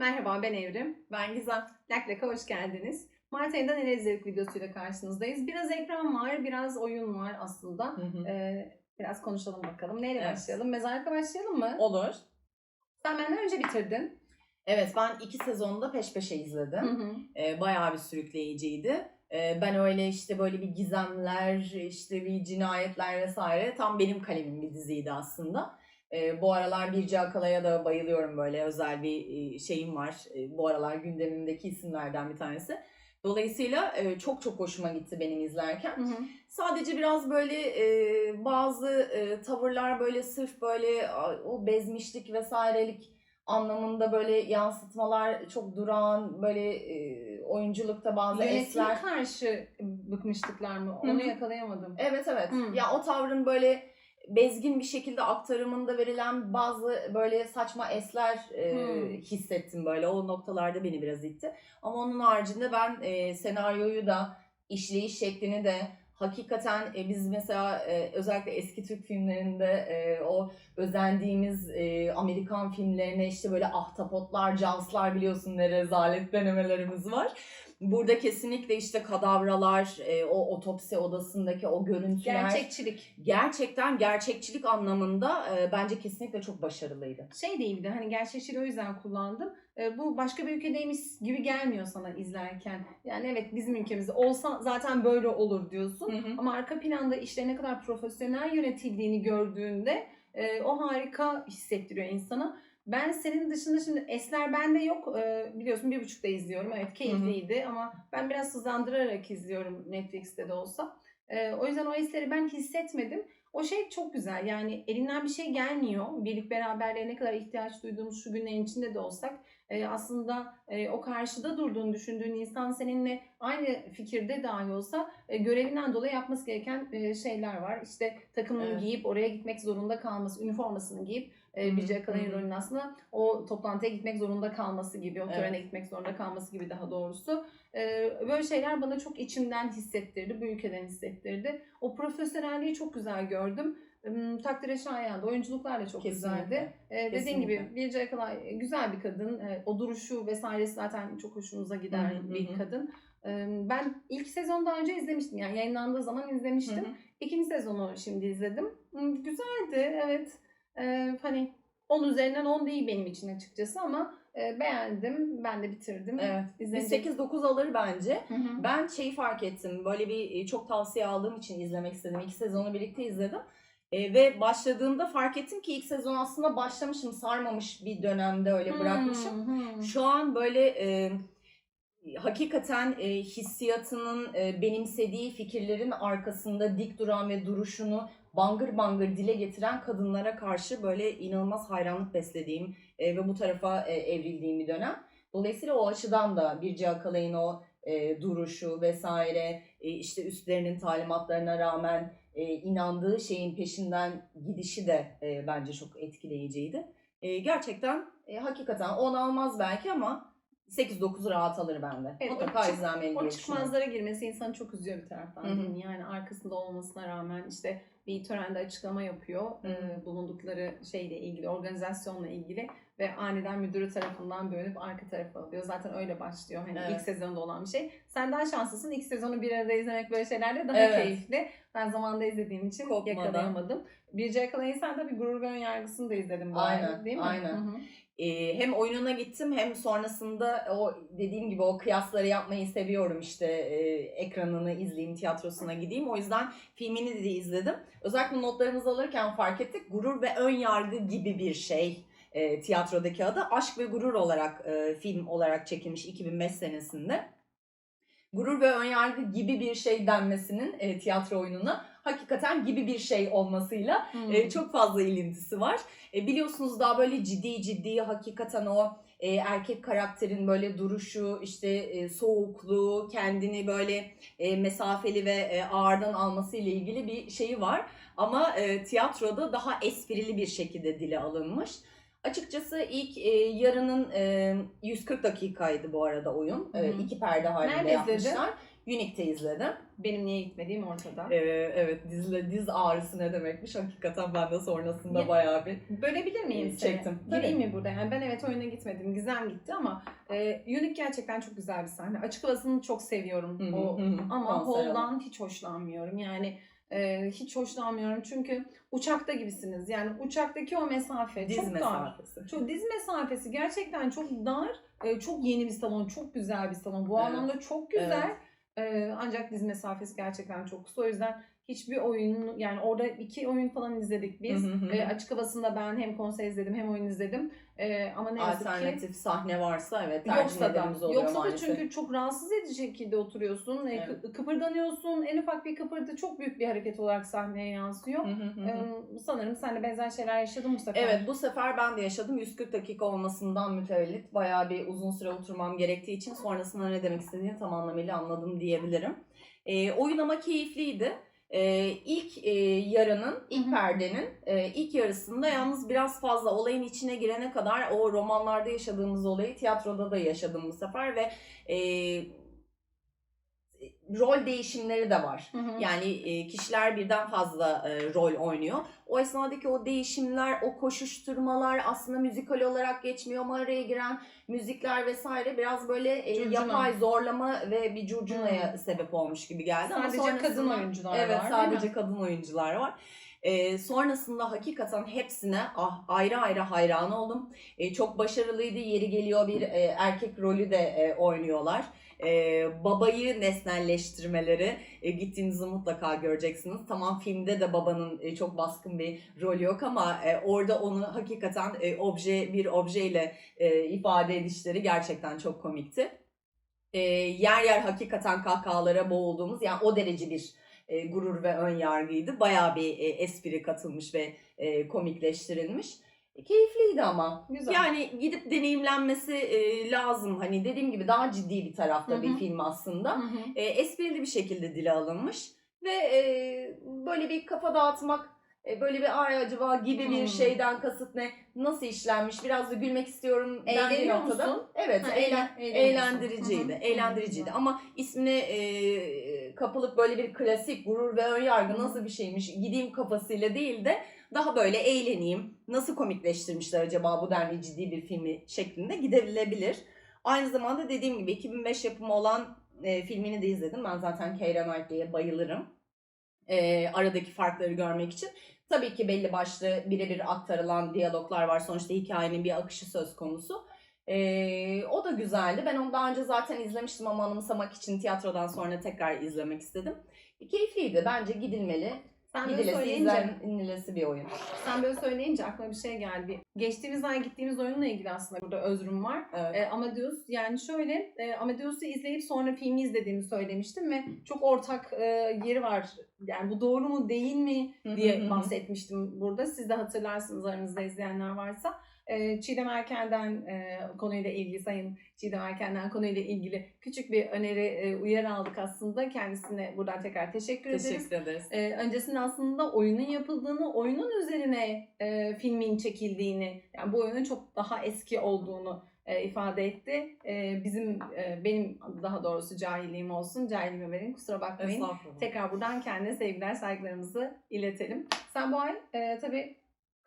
Merhaba ben Evrim. Ben Gizem. Lak Lak'a hoş geldiniz. Mart ayında neler izledik videosuyla karşınızdayız. Biraz ekran var, biraz oyun var aslında. Ee, biraz konuşalım bakalım. Neyle Evet. başlayalım? Mezarlıkla başlayalım mı? Olur. Sen benden önce bitirdin. Evet ben iki sezonda peş peşe izledim. Hı hı. Ee, bayağı bir sürükleyiciydi. Ee, ben öyle işte böyle bir gizemler, işte bir cinayetler vesaire tam benim kalemim bir diziydi aslında. Ee, bu aralar Birce Akala'ya da bayılıyorum böyle özel bir e, şeyim var. Ee, bu aralar gündemimdeki isimlerden bir tanesi. Dolayısıyla e, çok çok hoşuma gitti benim izlerken. Hı hı. Sadece biraz böyle e, bazı e, tavırlar böyle sırf böyle o bezmişlik vesairelik anlamında böyle yansıtmalar çok durağan böyle e, oyunculukta bazı Yönetime esler. karşı bıkmışlıklar mı? Onu hı. yakalayamadım. Evet evet. Hı. Ya o tavrın böyle bezgin bir şekilde aktarımında verilen bazı böyle saçma esler e, Hı. hissettim böyle. O noktalarda beni biraz itti. Ama onun haricinde ben e, senaryoyu da işleyiş şeklini de hakikaten e, biz mesela e, özellikle eski Türk filmlerinde e, o özendiğimiz e, Amerikan filmlerine işte böyle ahtapotlar, canslar biliyorsun ne rezalet denemelerimiz var. Burada kesinlikle işte kadavralar, e, o otopsi odasındaki o görüntüler Gerçekçilik. gerçekten gerçekçilik anlamında e, bence kesinlikle çok başarılıydı. Şey değildi hani gerçekçiliği o yüzden kullandım. Ee, bu başka bir ülkedeymiş gibi gelmiyor sana izlerken. Yani evet bizim ülkemizde olsa zaten böyle olur diyorsun. Ama arka planda işlerin ne kadar profesyonel yönetildiğini gördüğünde e, o harika hissettiriyor insana. Ben senin dışında şimdi Esler bende yok. E, biliyorsun bir buçukta izliyorum. Evet keyifliydi ama ben biraz hızlandırarak izliyorum Netflix'te de olsa. E, o yüzden o esleri ben hissetmedim. O şey çok güzel. Yani elinden bir şey gelmiyor. Birlik beraberliğe ne kadar ihtiyaç duyduğumuz şu günlerin içinde de olsak e, aslında e, o karşıda durduğunu düşündüğün insan seninle aynı fikirde dahi olsa e, görevinden dolayı yapması gereken e, şeyler var. İşte takımını Evet. giyip oraya gitmek zorunda kalması, üniformasını giyip e, Jackalay'ın hı hı. rolünün aslında o toplantıya gitmek zorunda kalması gibi, o Evet. törene gitmek zorunda kalması gibi daha doğrusu. E, böyle şeyler bana çok içimden hissettirdi, bu ülkeden hissettirdi. O profesyonelliği çok güzel gördüm. Takdire şayandı. Oyunculuklar da çok Kesinlikle. güzeldi. Ee, Kesinlikle. gibi Birce Akalay güzel bir kadın. Ee, o duruşu vesairesi zaten çok hoşumuza gider Hı hı, bir kadın. Ee, ben ilk sezon daha önce izlemiştim. Yani yayınlandığı zaman izlemiştim. Hı hı. İkinci sezonu şimdi izledim. Güzeldi evet. Ee, hani 10 üzerinden 10 değil benim için açıkçası ama e, beğendim. Ben de bitirdim. Evet. İzlenecek. 8-9 alır bence. Hı hı. Ben şeyi fark ettim. Böyle bir e, çok tavsiye aldığım için izlemek istedim. İki sezonu birlikte izledim. E, ve başladığımda fark ettim ki ilk sezon aslında başlamışım, sarmamış bir dönemde öyle bırakmışım. Hı hı. Şu an böyle e, hakikaten e, hissiyatının e, benimsediği fikirlerin arkasında dik duran ve duruşunu bangır bangır dile getiren kadınlara karşı böyle inanılmaz hayranlık beslediğim e, ve bu tarafa e, evrildiğim bir dönem. Dolayısıyla o açıdan da Birce Akalay'ın o e, duruşu vesaire e, işte üstlerinin talimatlarına rağmen e, inandığı şeyin peşinden gidişi de e, bence çok etkileyiciydi. E, gerçekten e, hakikaten 10 almaz belki ama 8-9 rahat alır bende. Evet, o Mutlaka O diye düşünüyorum. çıkmazlara girmesi insanı çok üzüyor bir taraftan. Hı hı. Yani arkasında olmasına rağmen işte bir törende açıklama yapıyor. Hı hı. e, bulundukları şeyle ilgili, organizasyonla ilgili ve aniden müdürü tarafından bölünüp arka tarafa alıyor. Zaten öyle başlıyor. Hani Evet. ilk sezonda olan bir şey. Sen daha şanslısın. İlk sezonu bir arada izlemek böyle şeylerde daha Evet. keyifli. Ben zamanında izlediğim için Kopmadan. yakalayamadım. Birce Yakalay'ın sen tabii Gurur ve Önyargısını da izledim. bu Aynen, arada, değil mi? aynen. Hı hı. Ee, hem oyununa gittim hem sonrasında o dediğim gibi o kıyasları yapmayı seviyorum işte e, ekranını izleyeyim tiyatrosuna gideyim o yüzden filmini de izledim. Özellikle notlarımızı alırken fark ettik gurur ve ön yargı gibi bir şey e, tiyatrodaki adı Aşk ve Gurur olarak e, film olarak çekilmiş 2005 senesinde. Gurur ve önyargı gibi bir şey denmesinin e, tiyatro oyununa hakikaten gibi bir şey olmasıyla Hı. e, çok fazla ilintisi var. E, biliyorsunuz daha böyle ciddi ciddi hakikaten o e, erkek karakterin böyle duruşu, işte e, soğukluğu, kendini böyle e, mesafeli ve e, ağırdan alması ile ilgili bir şeyi var. Ama e, tiyatroda daha esprili bir şekilde dile alınmış. Açıkçası ilk e, yarının e, 140 dakikaydı bu arada oyun. E, iki perde halinde Nerede izledin? Unique'te izledim. Benim niye gitmediğim ortada. Ee, evet dizle diz ağrısı ne demekmiş hakikaten ben de sonrasında Ya- bayağı bir Bölebilir miyim seni? Çektim. Gireyim mi burada? Yani ben evet oyuna gitmedim. Gizem gitti ama e, Unique gerçekten çok güzel bir sahne. Açık havasını çok seviyorum. Hı hı, o hı hı. Ama Hall'dan hiç hoşlanmıyorum. Yani e, hiç hoşlanmıyorum çünkü uçakta gibisiniz. Yani uçaktaki o mesafe diz çok dar. mesafesi. Çok diz mesafesi gerçekten çok dar. E, çok yeni bir salon, çok güzel bir salon. Bu Evet. anlamda çok güzel. E, ancak diz mesafesi gerçekten çok kısa. O yüzden hiçbir oyun yani orada iki oyun falan izledik biz. Hı hı hı. E, açık havasında ben hem konser izledim hem oyun izledim. E, ama ne yazık ki Alternatif sahne varsa evet Yoksa da, oluyor yoksa da maalesef. çünkü çok rahatsız edici şekilde oturuyorsun, e, Evet. kıpırdanıyorsun, en ufak bir kıpırdı çok büyük bir hareket olarak sahneye yansıyor. Hı hı hı hı. Ee, sanırım sen de benzer şeyler yaşadın bu sefer. Evet bu sefer ben de yaşadım. 140 dakika olmasından mütevellit bayağı bir uzun süre oturmam gerektiği için sonrasında ne demek istediğini tam anlamıyla anladım diyebilirim. Ee, oyun ama keyifliydi. Ee, ilk e, yarının, ilk Hı hı. perdenin e, ilk yarısında yalnız biraz fazla olayın içine girene kadar o romanlarda yaşadığımız olayı tiyatroda da yaşadım bu sefer ve e, rol değişimleri de var. Hı hı. Yani e, kişiler birden fazla e, rol oynuyor. O esnadaki o değişimler, o koşuşturmalar aslında müzikal olarak geçmiyor ama araya giren müzikler vesaire biraz böyle e, Curcuna. yapay zorlama ve bir curcunaya sebep olmuş gibi geldi. ama Sadece sonrasında- kadın oyuncular evet, var, değil sadece kadın oyuncular var. E, sonrasında hakikaten hepsine ah, ayrı ayrı hayran oldum. E, çok başarılıydı. Yeri geliyor bir e, erkek rolü de e, oynuyorlar. E, babayı nesnelleştirmeleri e, gittiğinizde mutlaka göreceksiniz. Tamam filmde de babanın e, çok baskın bir rolü yok ama e, orada onu hakikaten e, obje bir objeyle e, ifade edişleri gerçekten çok komikti. E, yer yer hakikaten kahkahalara boğulduğumuz yani o derece bir e, gurur ve ön yargıydı. Bayağı bir e, espri katılmış ve e, komikleştirilmiş. E, keyifliydi ama. Güzel. Yani gidip deneyimlenmesi e, lazım. Hani dediğim gibi daha ciddi bir tarafta Hı hı. bir film aslında. Hı hı. E, esprili bir şekilde dile alınmış ve e, böyle bir kafa dağıtmak, e, böyle bir ay acaba gibi bir Hmm. şeyden kasıt ne, nasıl işlenmiş, biraz da gülmek istiyorum Eğleniyor musun? Evet, Ha, eğlen, eğlen- eğleniyorsun. eğlendiriciydi, Hı hı. eğlendiriciydi. Hı hı. Ama ismine e, kapılıp böyle bir klasik gurur ve ön yargı Hı hı. nasıl bir şeymiş, gideyim kafasıyla değil de daha böyle eğleneyim, nasıl komikleştirmişler acaba bu denli ciddi bir filmi şeklinde gidebilebilir. Aynı zamanda dediğim gibi 2005 yapımı olan e, filmini de izledim. Ben zaten Keira Knightley'e bayılırım. E, aradaki farkları görmek için. Tabii ki belli başlı birebir aktarılan diyaloglar var. Sonuçta hikayenin bir akışı söz konusu. E, o da güzeldi. Ben onu daha önce zaten izlemiştim ama anımsamak için tiyatrodan sonra tekrar izlemek istedim. E, keyifliydi. Bence gidilmeli. Sen böyle Gidilesi, söyleyince, izlenilesi bir oyun. sen böyle söyleyince aklıma bir şey geldi. Geçtiğimiz ay gittiğimiz oyunla ilgili aslında burada özrüm var. Evet. E, Amadeus yani şöyle e, Amadeus'u izleyip sonra filmi izlediğimi söylemiştim ve çok ortak e, yeri var. Yani bu doğru mu değil mi diye bahsetmiştim burada. Siz de hatırlarsınız aranızda izleyenler varsa. E, Çiğdem Erken'den e, konuyla ilgili, Sayın Çiğdem Erken'den konuyla ilgili küçük bir öneri, e, uyarı aldık aslında. Kendisine buradan tekrar teşekkür ederiz. Teşekkür ederiz. Ee, öncesinde aslında oyunun yapıldığını, oyunun üzerine e, filmin çekildiğini, yani bu oyunun çok daha eski olduğunu ifade etti. Bizim, benim daha doğrusu cahilliğim olsun, cahilliğime verin kusura bakmayın. Tekrar buradan kendine sevgiler, saygılarımızı iletelim. Sen bu ay e, tabii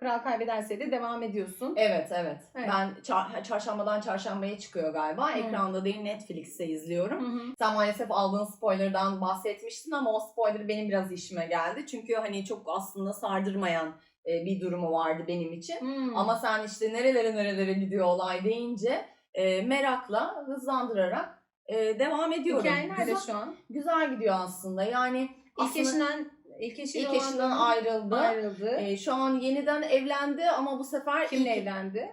Kral Kaybederse de devam ediyorsun. Evet, evet Evet. Ben çar- çarşambadan çarşambaya çıkıyor galiba. Hı. Ekranda değil Netflix'te izliyorum. Hı hı. Sen maalesef aldığın spoiler'dan bahsetmiştin ama o spoiler benim biraz işime geldi. Çünkü hani çok aslında sardırmayan e, bir durumu vardı benim için. Hmm. Ama sen işte nerelere nerelere gidiyor olay deyince e, merakla hızlandırarak e, devam ediyorum. Hikaye nerede güzel, şu an? güzel gidiyor aslında. Yani İlk aslında eşinden, ilk eşiyle ilk eşinden ayrıldı. ayrıldı. E, şu an yeniden evlendi ama bu sefer Kimle ilk- evlendi?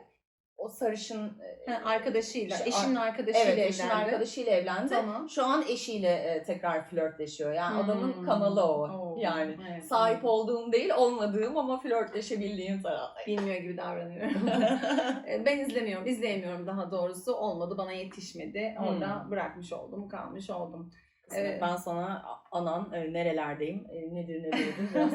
o sarışın e, Ha, arkadaşıyla, Şu- eşinin arkadaşıyla Evet evlendi. arkadaşıyla evlendi. Tamam. Şu an eşiyle e, tekrar flörtleşiyor. Yani adamın Hmm. kanalı o. Oo, Yani evet, sahip evet. olduğum değil olmadığım ama flörtleşebildiğim taraf. bilmiyor gibi davranıyorum. E, ben izlemiyorum, izleyemiyorum daha doğrusu. Olmadı, bana yetişmedi. Orada Hmm. bırakmış oldum, kalmış oldum. Evet. Ben sana anan e, nerelerdeyim, e, nedir ne değildir biraz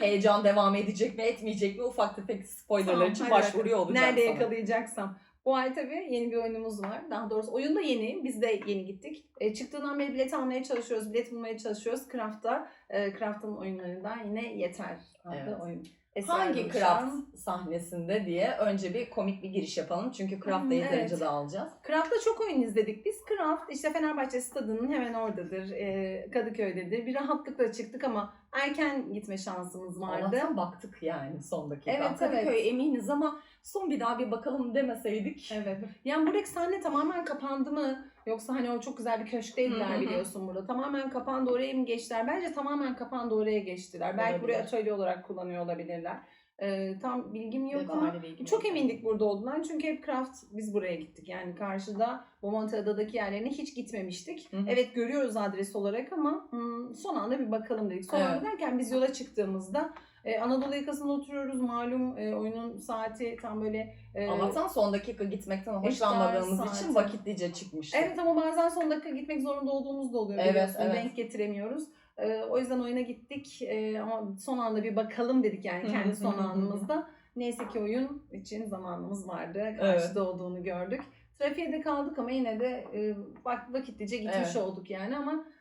heyecan devam edecek mi etmeyecek mi ufak tefek spoilerlar Tamam, için hadi başvuruyor bakalım. olacağım Nerede sana. yakalayacaksam. Bu ay tabii yeni bir oyunumuz var. Daha doğrusu oyun da yeni. Biz de yeni gittik. E, çıktığından beri bilet almaya çalışıyoruz. Bilet bulmaya çalışıyoruz. Craft'ta. E, Craft'ın oyunlarından yine Yeter adlı Evet. oyun. Esra Hangi craft sahnesinde diye önce bir komik bir giriş yapalım. Çünkü craft'ta Hmm, yeterince evet. de alacağız. Craft'ta çok oyun izledik biz. Craft işte Fenerbahçe stadının hemen oradadır. E, Kadıköy'dedir. Bir rahatlıkla çıktık ama erken gitme şansımız vardı. Allah'tan baktık yani son dakika. Evet, Kadıköy evet. eminiz ama son bir daha bir bakalım demeseydik. Evet. Yani buradaki sahne tamamen kapandı mı? Yoksa hani o çok güzel bir köşkteydiler biliyorsun burada. Tamamen kapandı oraya mı geçtiler? Bence tamamen kapandı oraya geçtiler. Belki Olabilir. burayı atölye olarak kullanıyor olabilirler. Ee, tam bilgim yok ama Detaylı bilgi çok yok. emindik burada olduğundan. Çünkü hep Craft biz buraya gittik. Yani karşıda Bomontiada'daki yerlerine hiç gitmemiştik. Hı hı. Evet görüyoruz adres olarak ama hmm, son anda bir bakalım dedik. Son anda Evet. derken biz yola çıktığımızda e, Anadolu yakasında oturuyoruz. Malum e, oyunun saati tam böyle e, Allah'tan son dakika gitmekten hoşlanmadığımız saati. için vakitlice çıkmıştık. Evet ama bazen son dakika gitmek zorunda olduğumuz da oluyor. Evet, biliyorsun. evet. Denk getiremiyoruz. Ee, o yüzden oyuna gittik Ee, ama son anda bir bakalım dedik yani kendi son anımızda. Neyse ki oyun için zamanımız vardı. Karşıda olduğunu gördük. Trafiğe de kaldık ama yine de e, vak- vakitlice gitmiş Evet. olduk yani ama e,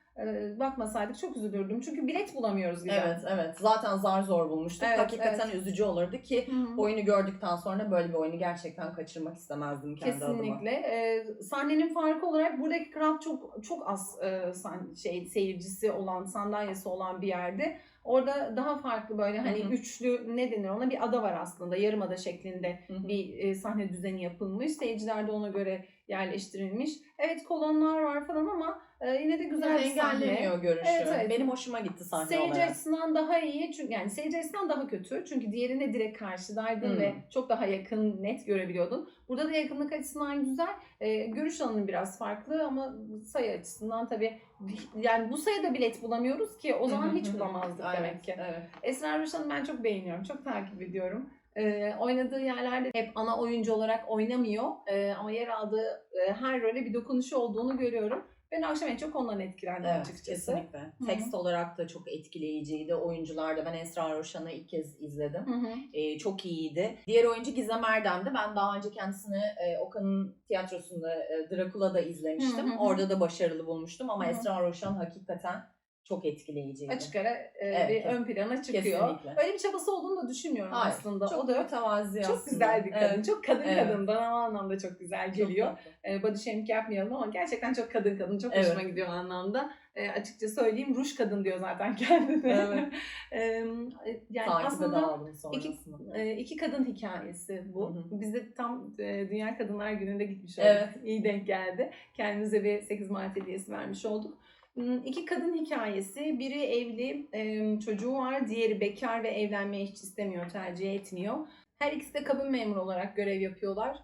bakmasaydık çok üzülürdüm. Çünkü bilet bulamıyoruz güzel. Evet evet. Zaten zar zor bulmuştuk. Evet, Hakikaten üzücü olurdu ki Hı hı. oyunu gördükten sonra böyle bir oyunu gerçekten kaçırmak istemezdim kendi adıma. Kesinlikle. Ee, sahnenin farkı olarak buradaki Craft çok çok az e, şey seyircisi olan, sandalyesi olan bir yerde. Orada daha farklı böyle hani Hı hı. üçlü ne denir ona bir ada var aslında. Yarımada şeklinde Hı hı. bir e, sahne düzeni yapılmış. Seyirciler de ona göre yerleştirilmiş. Evet kolonlar var falan ama e, yine de güzel Yani bir sahne. engellemiyor görüşü. Evet, evet. Benim hoşuma gitti sahne Seyirci olarak. açısından daha iyi çünkü yani seyirci açısından daha kötü çünkü diğerine direkt karşıdaydın Hmm. ve çok daha yakın net görebiliyordun. Burada da yakınlık açısından güzel. Ee, görüş alanı biraz farklı ama sayı açısından tabii yani bu sayıda bilet bulamıyoruz ki o zaman hiç bulamazdık demek ki. Evet. Esra Ruşan'ı ben çok beğeniyorum. Çok takip ediyorum. Ee, oynadığı yerlerde hep ana oyuncu olarak oynamıyor. Ee, ama yer aldığı e, her role bir dokunuşu olduğunu görüyorum. Ben akşam en çok ondan etkilendim Evet, açıkçası. kesinlikle. hı. Tekst olarak da çok etkileyiciydi. Oyuncular da ben Esra Roşan'ı ilk kez izledim. Ee, çok iyiydi. Diğer oyuncu Gizem Erdem'di. Ben daha önce kendisini e, Okan'ın tiyatrosunda e, Dracula'da izlemiştim. Hı hı hı. Orada da başarılı bulmuştum ama Hı hı. Esra Roşan hakikaten çok etkileyiciydi. açık ara e, Evet, bir ön plana çıkıyor. kesinlikle. Öyle bir çabası olduğunu da düşünmüyorum Hayır, aslında. Çok o da mütevazi çok aslında. güzel bir kadın. Evet, Çok kadın Evet. kadın. Bana o anlamda çok güzel çok geliyor. tatlı. E, body shaming yapmayalım ama gerçekten çok kadın kadın. Çok Evet. hoşuma gidiyor anlamda. E, açıkça söyleyeyim ruj kadın diyor zaten kendine. Evet. E, yani Takibe aslında sonrasında. e, iki kadın hikayesi bu. Hı hı. Biz de tam e, Dünya Kadınlar Günü'nde gitmiş olduk. Evet. İyi denk geldi. Kendimize bir 8 Mart hediyesi vermiş olduk. Hmm, İki kadın hikayesi. Biri evli, çocuğu var. Diğeri bekar ve evlenmeyi hiç istemiyor, tercih etmiyor. Her ikisi de kabin memuru olarak görev yapıyorlar.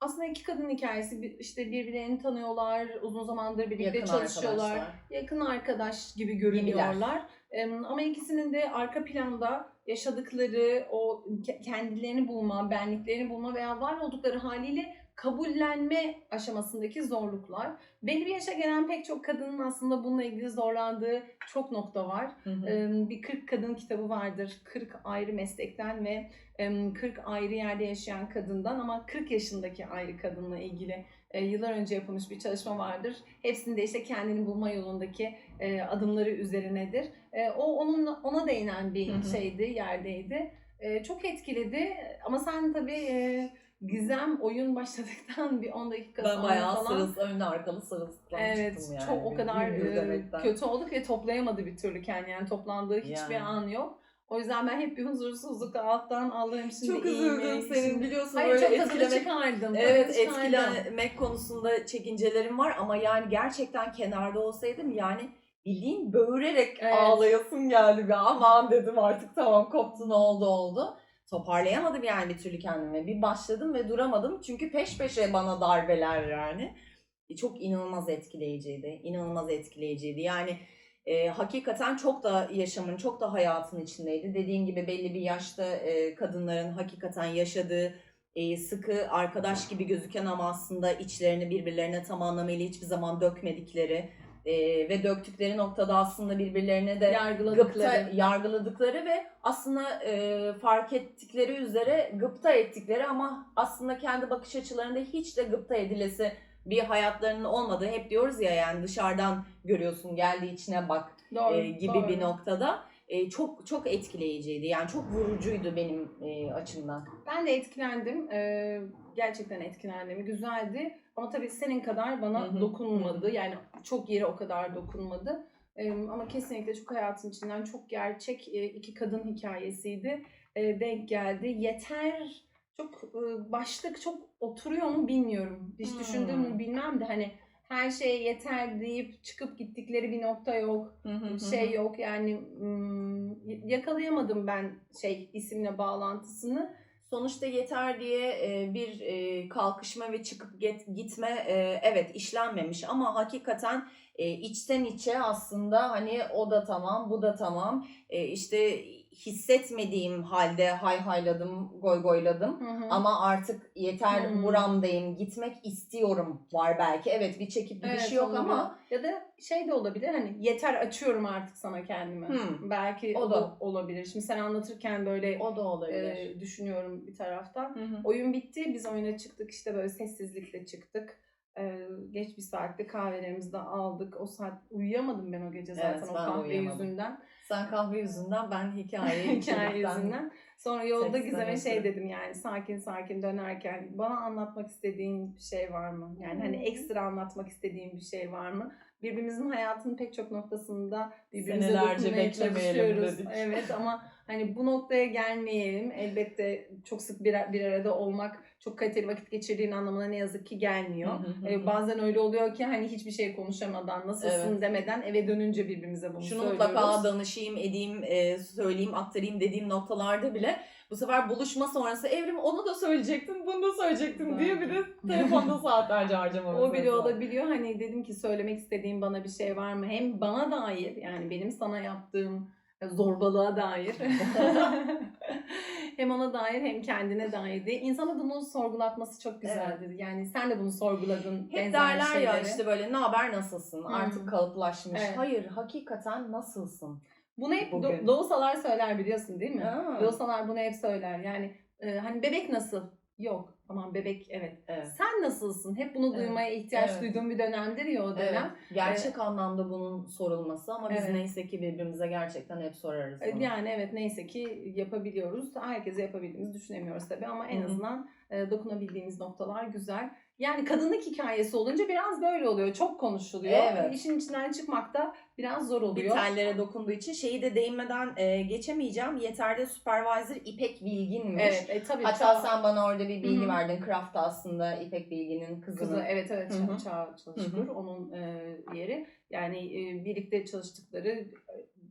Aslında iki kadın hikayesi işte birbirlerini tanıyorlar, uzun zamandır birlikte Yakın çalışıyorlar arkadaşlar. yakın arkadaş gibi görünüyorlar. Em, Ama ikisinin de arka planda yaşadıkları o ke- kendilerini bulma, benliklerini bulma veya var oldukları haliyle kabullenme aşamasındaki zorluklar. Belli bir yaşa gelen pek çok kadının aslında bununla ilgili zorlandığı çok nokta var. Hı hı. Bir 40 kadın kitabı vardır. 40 ayrı meslekten ve em, 40 ayrı yerde yaşayan kadından ama 40 yaşındaki ayrı kadınla ilgili yıllar önce yapılmış bir çalışma vardır. Hepsinde işte kendini bulma yolundaki adımları üzerinedir. O onun ona değinen bir Hı hı. şeydi, yerdeydi. Çok etkiledi ama sen tabii Gizem oyun başladıktan bir 10 dakika Ben sonra bayağı falan sırılsız, önlü arkalı sırılsıklam Evet, yani. çok o kadar e, kötü olduk ve toplayamadı bir türlü kendini. Yani toplandığı hiçbir Yani. an yok. O yüzden ben hep bir huzursuzluk alttan Allah'ım şimdi Çok üzüldüm senin Şimdi- biliyorsun Hayır böyle çok etkilemek çıkardım. Evet çıkardım. etkilenmek konusunda çekincelerim var ama yani gerçekten kenarda olsaydım yani bildiğin böğürerek Evet. ağlayasım geldi bir aman dedim artık tamam koptu ne oldu oldu. Toparlayamadım yani bir türlü kendimi. Bir başladım ve duramadım çünkü peş peşe bana darbeler yani. E, Çok inanılmaz etkileyiciydi. İnanılmaz etkileyiciydi. Yani e, hakikaten çok da yaşamın, çok da hayatın içindeydi. Dediğin gibi belli bir yaşta e, kadınların hakikaten yaşadığı e, sıkı arkadaş gibi gözüken ama aslında içlerini birbirlerine tam anlamıyla hiçbir zaman dökmedikleri e, ve döktükleri noktada aslında birbirlerine de gıpta Yargıladıkları. yargıladıkları ve aslında e, fark ettikleri üzere gıpta ettikleri ama aslında kendi bakış açılarında hiç de gıpta edilesi bir hayatlarının olmadığı hep diyoruz ya yani dışarıdan görüyorsun geldi içine bak Doğru, e, gibi doğru. bir noktada e, çok çok etkileyiciydi yani çok vurucuydu benim e, açımdan. Ben de etkilendim. Ee, gerçekten etkilendim. Güzeldi. Ama tabii senin kadar bana Hı hı. dokunmadı. Yani çok yeri o kadar dokunmadı. Ee, ama kesinlikle çok hayatın içinden çok gerçek e, iki kadın hikayesiydi. Ee, denk geldi. Yeter çok e, başlık çok oturuyor mu bilmiyorum. Hiç Hmm. düşündüm mü bilmem de hani her şeye yeter deyip çıkıp gittikleri bir nokta yok. şey yok yani yakalayamadım ben şey isimle bağlantısını. Sonuçta yeter diye e, bir e, kalkışma ve çıkıp get- gitme e, evet işlenmemiş. Ama hakikaten e, içten içe aslında hani o da tamam bu da tamam. E, işte hissetmediğim halde hayhayladım goygoyladım ama artık yeter Hmm. buramdayım gitmek istiyorum var belki evet bir çekip bir Evet, şey yok olabilir. ama ya da şey de olabilir hani yeter açıyorum artık sana kendimi. Hmm. Belki O da olabilir. Şimdi sen anlatırken böyle o da olabilir. e, düşünüyorum bir taraftan. Hı hı. Oyun bitti. Biz oyuna çıktık. işte böyle sessizlikle çıktık. Ee, geç bir saatte kahvelerimizi de aldık. O saat uyuyamadım ben o gece zaten Evet, o kahve yüzünden. Sen kahve yüzünden ben Hikaye içerikten- yüzünden. Sonra yolda Gizem'e şey dedim yani sakin sakin dönerken bana anlatmak istediğin bir şey var mı? Yani hani ekstra anlatmak istediğin bir şey var mı? Birbirimizin hayatının pek çok noktasında birbirimize Senelerce beklemeyelim dedik. Evet ama hani bu noktaya gelmeyelim. Elbette çok sık bir, bir arada olmak çok kaliteli vakit geçirdiğin anlamına ne yazık ki gelmiyor. Ee, bazen öyle oluyor ki hani hiçbir şey konuşamadan nasılsın Evet. demeden eve dönünce birbirimize bunu Şunu söylüyoruz. mutlaka danışayım, edeyim, e, söyleyeyim, aktarayım dediğim noktalarda bile bu sefer buluşma sonrası Evrim onu da söyleyecektin, bunu da söyleyecektin diye bir de telefonda saatlerce harcamamız O bile olabiliyor. Hani dedim ki söylemek istediğim bana bir şey var mı? Hem bana dair yani benim sana yaptığım zorbalığa dair. hem ona dair hem kendine dair de. İnsana bunu sorgulatması çok güzeldir. Yani sen de bunu sorguladın. Hep derler ya şeyleri. işte böyle ne haber nasılsın Hmm. artık kalıplaşmış. Evet. Hayır hakikaten nasılsın? Bunu hep. Do- Doğusalar söyler biliyorsun değil mi? Ha. Doğusalar bunu hep söyler. Yani e, hani bebek nasıl? Yok. Aman bebek evet. Evet. Sen nasılsın? Hep bunu Evet. duymaya ihtiyaç Evet. duyduğum bir dönemdir ya o Evet, dönem. gerçek anlamda bunun sorulması ama biz Evet. neyse ki birbirimize gerçekten hep sorarız. bunu. Yani evet neyse ki yapabiliyoruz. Herkese yapabildiğimizi düşünemiyoruz tabii ama en Hı hı. azından e, dokunabildiğimiz noktalar güzel. Yani kadınlık hikayesi olunca biraz böyle oluyor. Çok konuşuluyor. Evet. İşin içinden çıkmak da biraz zor oluyor. tellere dokunduğu için şeyi de değinmeden e, geçemeyeceğim. Yeter'de supervisor İpek Bilgin'miş. Evet, e, tabii. Hatta çağ- sen bana orada bir bilgi Hı hı. verdin. Craft aslında İpek Bilgin'in kızının. Kızı evet evet Hı hı. çağ, çağ çalışıyor onun e, yeri. Yani e, birlikte çalıştıkları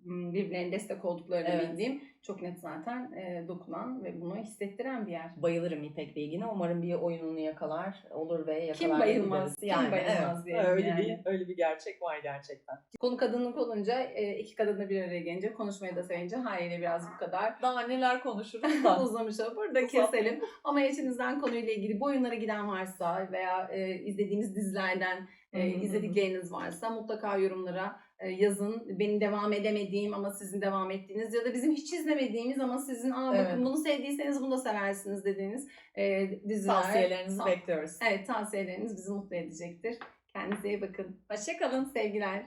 birbirlerine destek olduklarını Evet. bildiğim çok net zaten e, dokunan ve bunu hissettiren bir yer. Bayılırım İpek Bilgin'e. Umarım bir oyununu yakalar. Olur ve yakalar. Kim bayılmaz? gideriz. Kim bayılmaz evet. diyelim öyle yani. bir öyle bir gerçek var gerçekten. Konu kadınlık olunca e, iki kadın da bir araya gelince konuşmayı da sevince haliyle biraz bu kadar Daha neler konuşuruz da. uzamış o. Burada keselim. Ama içinizden konuyla ilgili bu oyunlara giden varsa veya e, izlediğiniz dizilerden e, izledikleriniz varsa mutlaka yorumlara yazın. Benim devam edemediğim ama sizin devam ettiğiniz ya da bizim hiç izlemediğimiz ama sizin Aa, bakın Evet. bunu sevdiyseniz bunu da seversiniz dediğiniz e, diziler. Tavsiyelerinizi Sa- bekliyoruz. Evet tavsiyeleriniz bizi mutlu edecektir. Kendinize iyi bakın. Hoşçakalın. Sevgiler.